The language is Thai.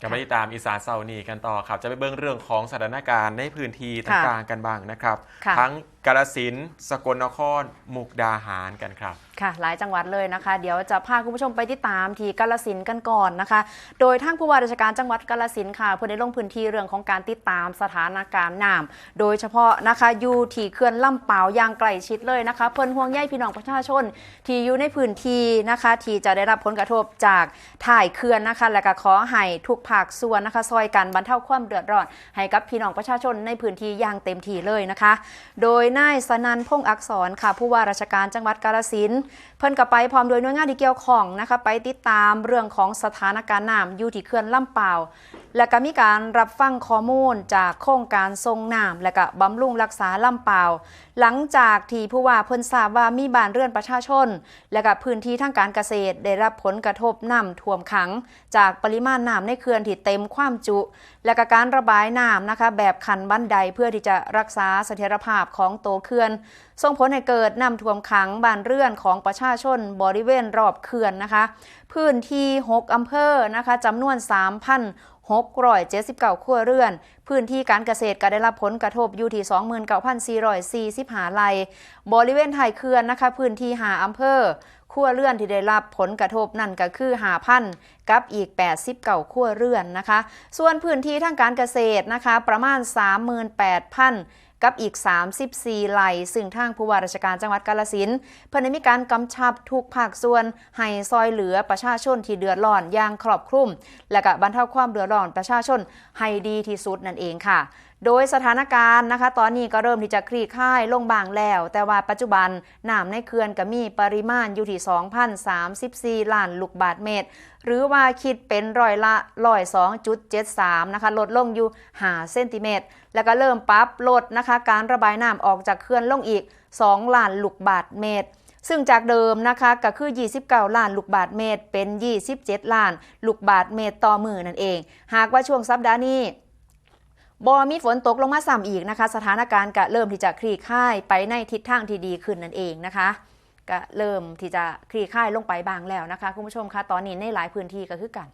กลับมาติดตามอีสานเซานีกันต่อครับ จะไปเบิ่งเรื่องของสถานการณ์ในพื้นที่ต่างๆกันบ้างนะครับค่ะทั้ง กาลสินสกลนคร มุกดาหารกันครับ ค่ะ หลายจังหวัดเลยนะคะ เดี๋ยวจะพาคุณผู้ชมไปติดตามที่กาลสินกันก่อนนะคะ โดยท่านผู้ว่าราชการจังหวัดกาลสินค่ะ เพื่อได้ลงพื้นที่เรื่องของการติดตามสถานการณ์น้ำโดยเฉพาะนะคะอยู่ที่เขื่อนลำเปาอย่างใกล้ชิดเลยนะคะ เพิ่นห่วงใยพี่น้องประชาชน ที่อยู่ในพื้นที่นะคะที่จะได้รับผลกระทบจากถ่ายเขื่อนนะคะ และก็ขอให้ทุกภาคส่วนนะคะซอยกันบรรเทาความเดือดร้อนให้กับพี่น้องประชาชนในพื้นที่อย่างเต็มที่เลยนะคะ โดยนายสนันพงษ์อักษรค่ะ ผู้ว่าราชการจังหวัดกาฬสินเพิ่นกับไปพร้อมโดยหน่วยงานที่เกี่ยวข้องนะคะ ไปติดตามเรื่องของสถานการณ์น้ำอยู่ที่เขื่อนลำเปล่า และก็มีการรับฟังข้อมูลจากโครงการทรงน้ำและก็บำรุงรักษาลำเปาวหลังจากที่ผู้ว่าเพิ่นทราบว่ามีบ้านเรือนประชาชน และก็พื้นที่ทางการเกษตรได้รับผลกระทบน้ำท่วมขัง จากปริมาณน้ำในเขื่อนที่เต็มความจุ และก็การระบายน้ำนะคะ แบบขันบันไดเพื่อที่จะรักษาเสถียรภาพของโตเขื่อนส่งผลให้เกิดน้ำท่วมขังบ้านเรือนของประชาชนบริเวณรอบเขื่อนนะคะ พื้นที่ 6อำเภอนะคะจำนวน 3,679ครัวเรือน พื้นที่การเกษตรก็ได้รับผลกระทบอยู่ที่ 29,445ไร่บริเวณไทยเขื่อนนะคะ พื้นที่หาอำเภอครัวเรือนที่ได้รับผลกระทบนั่นก็คือหาพันกับอีก89ครัวเรือนนะคะ ส่วนพื้นที่ทางการเกษตรนะคะ ประมาณ 38,000 กับอีก 34ไร่ซึ่งทางผู้ว่าราชการจังหวัดกาลสินเพิ่นมีการกำชับทุกภาคส่วน ให้ซอยเหลือประชาชนที่เดือดร้อนอย่างครอบคลุม และก็บรรเทาความเดือดร้อนประชาชนให้ดีที่สุดนั่นเองค่ะ โดยสถานการณ์นะคะ ตอนนี้ก็เริ่มที่จะคลี่คลายลงบางแล้ว แต่ว่าปัจจุบันน้ำในเขื่อนก็มีปริมาณอยู่ที่ 2,034 ล้านลูกบาศก์เมตร หรือว่าคิดเป็นร้อยละร้อย2.73นะคะ ลดลงอยู่5เซนติเมตร แล้วก็เริ่มปรับลดนะคะ การระบายน้ำออกจากเขื่อนลงอีก 2 ล้านลูกบาศก์เมตรซึ่งจากเดิมนะคะก็คือ 29 ล้านลูกบาศก์เมตร เป็น 27 ล้านลูกบาศก์เมตรต่อมือนั่นเอง หากว่าช่วงสัปดาห์นี้ บอมีฝนตกลงมาซ้ำอีกนะคะ สถานการณ์ก็เริ่มที่จะคลี่คลายไปในทิศทางที่ดีขึ้นนั่นเองนะคะก็เริ่มที่จะคลี่คลายลงไปบางแล้วนะคะคุณผู้ชมคะตอนนี้ในหลายพื้นที่ก็คือกัน